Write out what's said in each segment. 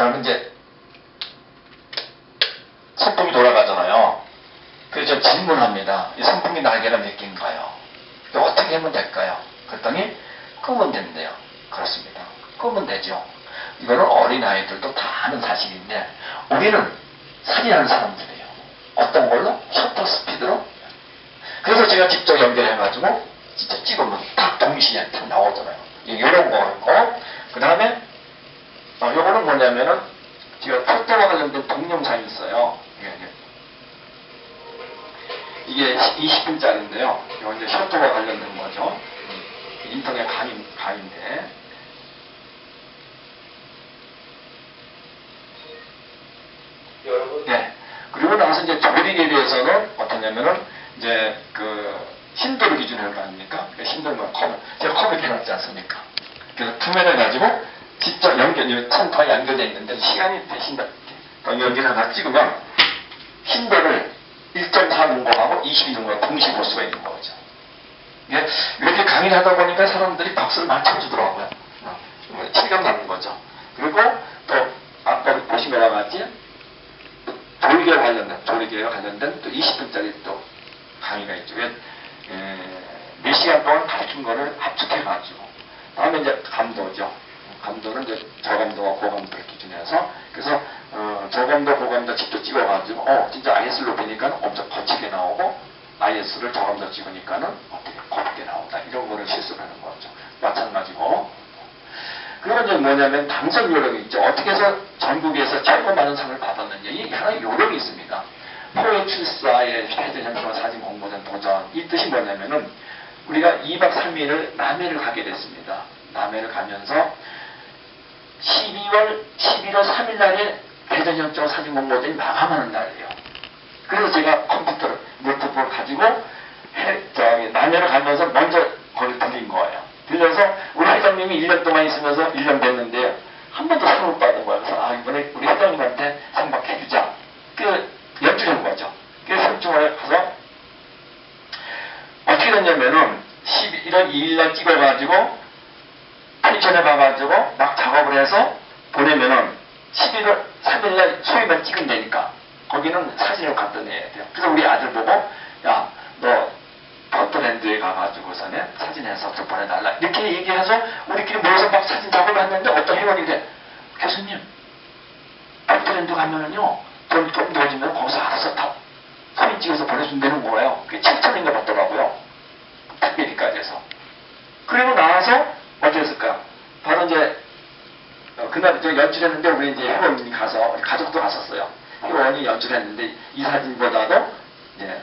그다음에 이제 선풍이 돌아가잖아요. 그래서 저 질문합니다. 이 선풍기 날개는 몇 개인가요? 어떻게 하면 될까요? 그랬더니 끄면 된대요. 그렇습니다. 끄면 되죠. 이거는 어린아이들도 다 아는 사실인데 우리는 사진하는 사람들이에요. 어떤 걸로? 셔터 스피드로. 그래서 제가 직접 연결해가지고 진짜 찍으면 딱 동시에 딱 나오잖아요. 이런 거고 그 다음에 어, 요거는 뭐냐면은 제가 포토와 관련된 동영상이 있어요. 이게, 이게 20분짜리인데요. 이거 이제 셔터와 관련된 거죠. 음, 인터넷 강의, 강의인데. 네. 그리고 나서 이제 조리에 대해서는 어떠냐면은 이제 그 신도를 기준으로 할거 아닙니까? 그 신도는 컴, 제가 컴을 해놨지 않습니까? 그래서 투면을 가지고 직접 연결, 컴퓨터에 연결되어 있는데 시간이 되신다. 연결 하나 찍으면 신도를 1.4농공하고 22농공 동시에 볼 수가 있는 거죠. 이게 이렇게 강의를 하다 보니까 사람들이 박수를 많이 쳐주더라고요. 어, 실감 나는 거죠. 그리고 또 아까 보시면 같이 조리개 관련된 조리개와 관련된 또 20분짜리 또 강의가 있죠. 왜, 에, 몇 시간 동안 가르친 거를 압축해가지고 다음에 이제 감도죠. 감도는 이제 저감도와 고감도를 기준해서 그래서 어, 저감도 고감도 직접 찍어가지고 어 진짜 IS로 보니까 엄청 거칠게 나오고 IS를 저감도 찍으니까는 어떻게 곱게 나온다 이런 거를 실습하는 거죠. 마찬가지고 그리고 이제 뭐냐면 당선 요령이 있죠. 어떻게 해서 전국에서 최고 많은 상을 받았는지 이 하나의 요령이 있습니다. 포회 출사의 해전 현수와 사진 공모전 도전 이 뜻이 뭐냐면은 우리가 2박 3일을 남해를 가게 됐습니다. 남해를 가면서 12월 11월 3일 날에 대전 현수와 사진 공모전이 마감하는 날이에요. 그래서 제가 컴퓨터를 노트북을 가지고 해, 저기 남해를 가면서 먼저 거기 들린 거예요. 들려서 우리 회장님이 1년 동안 있으면서 1년 됐는데 한 번도 못 받은 거예요. 그래서 아 이번에 우리 회장님한테 상박해주자. 그 연주한 거죠. 그래서 삼중원에 가서 어떻게 됐냐면은 11월 2일 날 찍어가지고 편의점에 가가지고 막 작업을 해서 보내면은 11월 3일 날 소위만 찍으면 되니까 거기는 사진을 갖다 내야 돼요. 그래서 우리 아들 보고 야 너 버터랜드에 가가지고서는 사진해서 좀 보내달라 이렇게 얘기해서 우리끼리 모여서 막 사진 작업을 했는데 어떤 회원이 그래 교수님 버터랜드 가면은요 돈 좀 더 주면 거기서 알아서 다 사진 찍어서 보내준다는 거예요. 그게 7천인가 받더라고요. 특별히까지 해서. 그리고 나와서 어땠을까요? 바로 이제 어, 그날 저 연출했는데 우리 이제 회원님이 가서 우리 가족도 갔었어요. 회원이 연출했는데 이 사진보다도 이제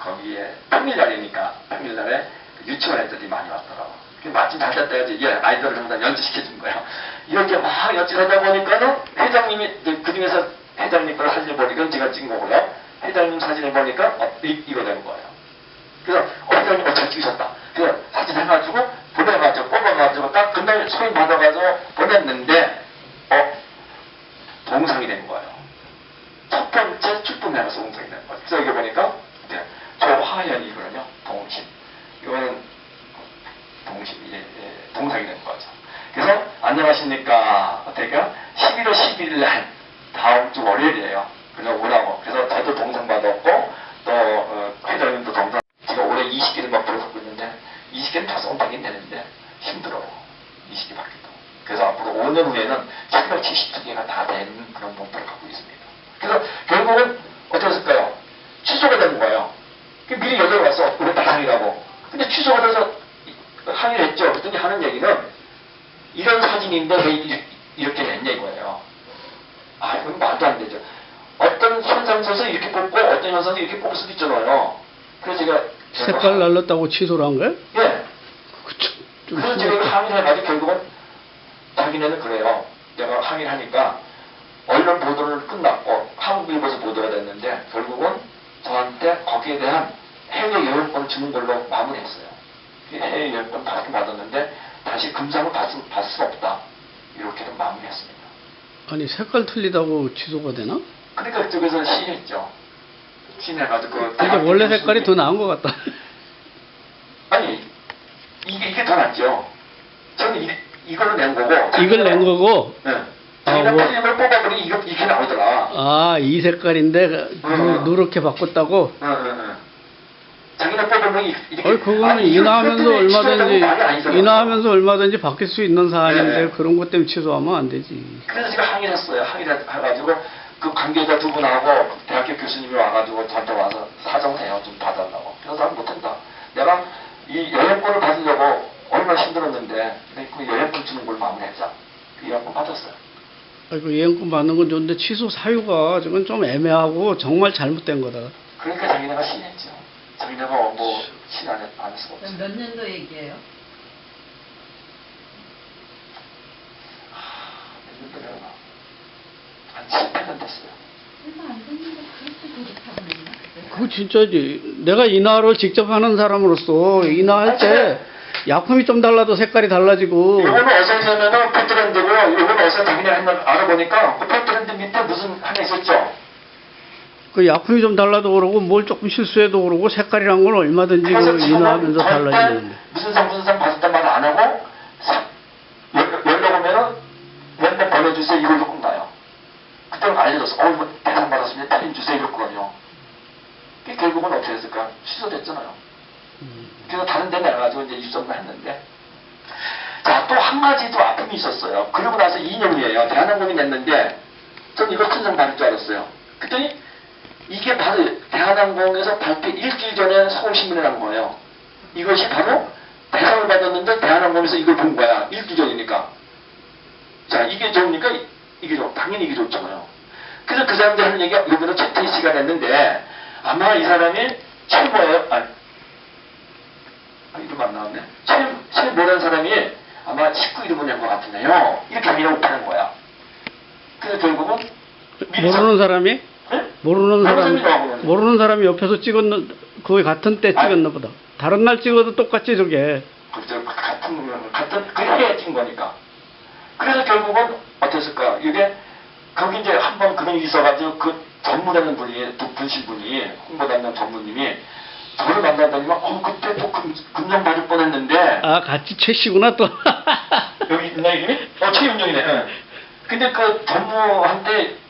거기에 평일날이니까 평일날에 그 유치원 애들이 많이 왔더라고. 그 마침 잘 됐다 해야지 얘 아이들을 전부 다 연주시켜준 거예요. 이렇게 막 연출하다 보니까는 회장님이 그 중에서 회장님 걸 사진을 보니까 제가 찍은 거고요. 회장님 사진을 보니까 어, 이, 이거 된 거예요. 그래서 어, 회장님 어 잘 찍으셨다. 그래서 사진 해가지고 보내가지고 뽑아가지고 딱 그날 소인 받아가지고 보냈는데 어 동상이 된 거예요. 첫 번째 출품해서 동상이 된 거예요. 여기 보니까 이제 조화연이거든요. 동심. 이거는 동심 이제 예, 동상이 된 거죠. 그래서 안녕하십니까. 어떻게요? 11월 11일 날 다음 주 월요일이에요. 그래서 오라고. 그래서 저도 동상 받았고 또 어, 회장님도 동상. 제가 올해 20개를 목표로 갖고 있는데 20개는 달성 되긴 되는데 힘들어요. 20개 받기도. 그래서 앞으로 5년 후에는 770개가 다 되는 그런 목표를 갖고 있습니다. 그래서 결국은 어떻을까요? 취소가 되는 거예요. 그 미리 연락이 왔어. 우리 다 상이라고. 근데 취소가 돼서 이- 항의를 했죠. 그랬더니 하는 얘기는 이런 사진 인데 왜 이- 이렇게 냈냐 이거예요. 아, 이건 말도 안 되죠. 어떤 현상에서 이렇게 뽑고 어떤 현상에서 이렇게 뽑을 수도 있잖아요. 그래서 제가 색깔 날렸다고 취소를 한 거야? 예. 그쵸. 좀 그래서 제가. 항의를 해가지고 결국은 자기네는 그래요. 내가 항의를 하니까 언론 보도는 끝났고 한국일보에서 보도가 됐는데 결국은 저한테 거기에 대한 해외 여행권을 주는 걸로 마무리했어요. 그 해외 여행권 받긴 받았는데 다시 금상을 받을, 수- 받을 수 없다. 이렇게도 마무리했습니다. 아니 색깔 틀리다고 취소가 되나? 그러니까 그쪽에서 시인했죠. 시인해가지고 그 대학교 원래 색깔이 더 나은 것 같다. 아니 이게 이게 더 낫죠. 저는 이, 이걸로 낸 거고 이걸 낸 거고 네. 아 자기가 뭐. 틀린 걸 뽑아버리니 이거, 이렇게 나오더라. 아, 이 색깔인데 누, 응. 누렇게 바꿨다고? 응, 이렇게. 아니, 그거는 이거 인하하면서 얼마든지. 인하하면서 얼마든지 바뀔 수 있는 사안인데 네. 그런 것 때문에 취소하면 안 되지. 그래서 제가 항의를 했어요. 항의를 해가지고 그 관계자 두 분하고 그 대학교 교수님이 와가지고 저한테 와서 사정해요. 좀 봐달라고. 그래서 난 못한다. 내가 이 여행권을 받으려고 얼마나 힘들었는데 그 여행권 주는 걸 마무리하자. 그 여행권 받았어요. 아이고, 예언권 받는 건 좋은데 취소 사유가 저건 좀 애매하고 정말 잘못된 거다. 그러니까 자기네가 신했죠. 자기네가 뭐신안할 수가 없어. 그럼 몇 년도 얘기예요? 몇 년도나 한 7, 8년 됐어요. 얼마 안 됐는데 그렇게 고집하고 있나? 그거 진짜지. 내가 인하를 직접 하는 사람으로서 인하할 때 약품이 좀 달라도 색깔이 달라지고 이거는 어서 냐면은 포트랜드고 이거는 어서 자기네 한번 알아보니까 그 포트랜드 밑에 무슨 하나 있었죠? 그 약품이 좀 달라도 그러고 뭘 조금 실수해도 그러고 색깔이란 건 얼마든지 그 절대 달라지는데. 무슨 상 무슨 상 받았단 말안 하고 사- 열- 열려보면은 맨날 보내주세요 이걸로 끝나요. 그때는 알려줬어. 어 이거 대상 받았으면 달인 주세요 이랬거든요. 결국은 어떻게 했을까? 취소됐잖아요. 음. 그래서 다른 데 내가지고 이제 입점을 했는데 자 또 한 가지 또 아픔이 있었어요. 그러고 나서 2년이에요. 대한항공이 냈는데 전 이거 큰상 받을 줄 알았어요. 그랬더니 이게 바로 대한항공에서 발표 일주일 전에 서울신문에 난 거예요. 이것이 바로 대상을 받았는데 대한항공에서 이걸 본 거야. 일주일 전이니까. 자 이게 좋으니까 이- 이게 좋 당연히 이게 좋잖아요. 그래서 그 사람들 하는 얘기가 이번에 최태희 씨가 냈는데 아마 이 사람이 최고예요. 아니, 아, 이름 안 나왔네. 최, 최모라는 사람이 아마 식구 이름을 낸것 같은데요. 이렇게 아니라고 파는 거야. 그래서 결국은 모르는 사람이 네? 모르는 사람 모르는 사람이 모르는 사람이 옆에서 찍었는 거의 같은 때 아니. 찍었나 보다. 다른 날 찍어도 똑같지 저게. 그저 같은 같은 그 해에 뛴 거니까. 그래서 결국은 어땠을까? 이게 거기 이제 한 번 그런 일이 있어가지고 그 전무라는 분이 독분실 분이 홍보 담당 전무님이 저를 만나더니만 어 그때 또 금, 금장 받을 뻔 했는데 아 같이 최 씨구나 또. 여기 있나 이름이? 어 최윤정이네. 응. 근데 그 전무한테 아,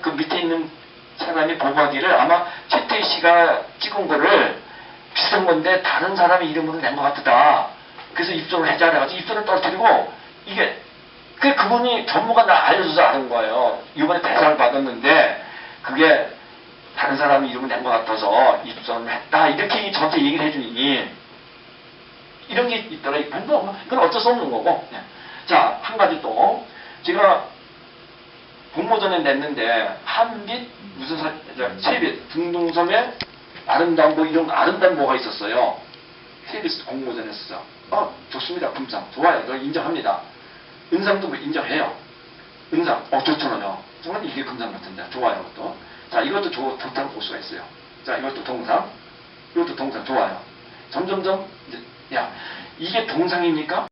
그 밑에 있는 사람이 보고하기를 아마 최태희 씨가 찍은 거를 비슷한 건데 다른 사람의 이름으로 낸 것 같다. 그래서 입소를 해자 그래가지고 입소를 떨어뜨리고 이게 그 그분이 전무가 나 알려줘서 아는 거예요. 이번에 대상을 받았는데 그게 다른 사람의 이름을 낸 것 같아서 입소를 했다. 이렇게 저한테 얘기를 해주니 이런 게 있더라. 이건 어쩔 수 없는 거고. 네. 자, 한 가지 또. 제가 공모전에 냈는데, 한빛, 무슨 사, 저, 세빛, 등등섬에 아름다운 뭐 이런 아름다운 뭐가 있었어요. 세빛 공모전에 했어. 어, 좋습니다. 금상. 좋아요. 너 인정합니다. 은상도 뭐 인정해요. 은상. 어, 좋잖아요. 정말 이게 금상 같은데. 좋아요. 그것도. 자, 이것도 좋, 좋다고 볼 수가 있어요. 자, 이것도 동상. 이것도 동상. 좋아요. 점점점, 야, 이게 동상입니까?